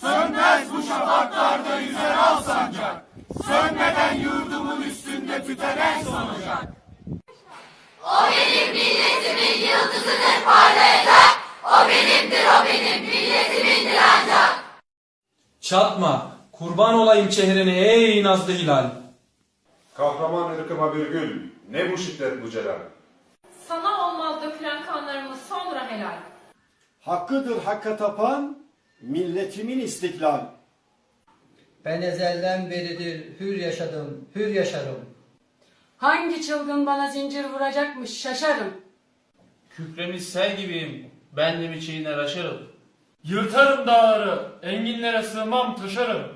Sönmez bu şafaklarda yüzer al sancak. Sönmeden yurdumun üstünde tüter en son ocak. Çatma, kurban olayım çehrene ey nazlı hilal. Kahraman ırkıma bir gül, ne bu şiddet bu celal. Sana olmaz dökülen kanlarımız sonra helal. Hakkıdır hakka tapan, milletimin istiklal. Ben ezelden beridir hür yaşadım, hür yaşarım. Hangi çılgın bana zincir vuracakmış şaşarım. Kükremiş sel gibiyim, ben de biçeğine aşarım. Yırtarım dağları, enginlere sığmam taşarım.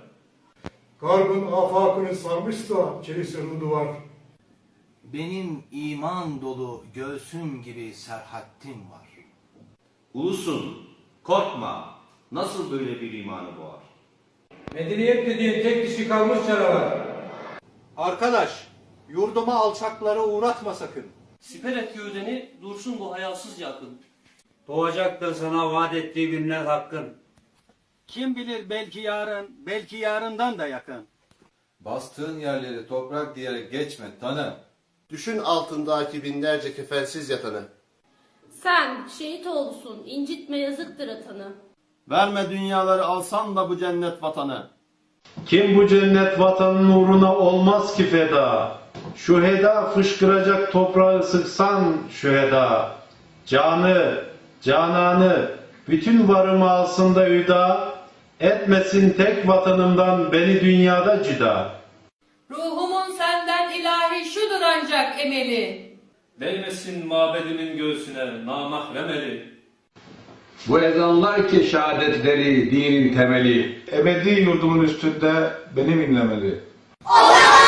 Garbın afakını sarmış da çelisirli duvar. Benim iman dolu göğsüm gibi serhattim var. Ulusun, korkma. Nasıl böyle bir imanı boğar? Medeniyet dediğin tek dişi kalmış canavar. Arkadaş, yurduma alçaklara uğratma sakın. Siper et gövdeni, dursun bu hayasız yakın. Doğacaktır sana vaat ettiği günler hakkın. Kim bilir belki yarın, belki yarından da yakın. Bastığın yerleri toprak diyerek geçme tanı. Düşün altındaki binlerce kefensiz yatanı. Sen şehit oğlusun, incitme yazıktır atanı. Verme dünyaları alsan da bu cennet vatanı. Kim bu cennet vatanın uğruna olmaz ki feda. Şu heda fışkıracak toprağı sıksan şu heda. Canı, cananı, bütün varımı alsın da üda. Etmesin tek vatanımdan beni dünyada cüda. Ruhumun senden ilahi şudur ancak emeli. Değmesin mabedimin göğsüne namahrem eli. Bu ezanlar ki şehadetleri dinin temeli. Ebedi yurdumun üstünde benim inlemeli. Dalgalan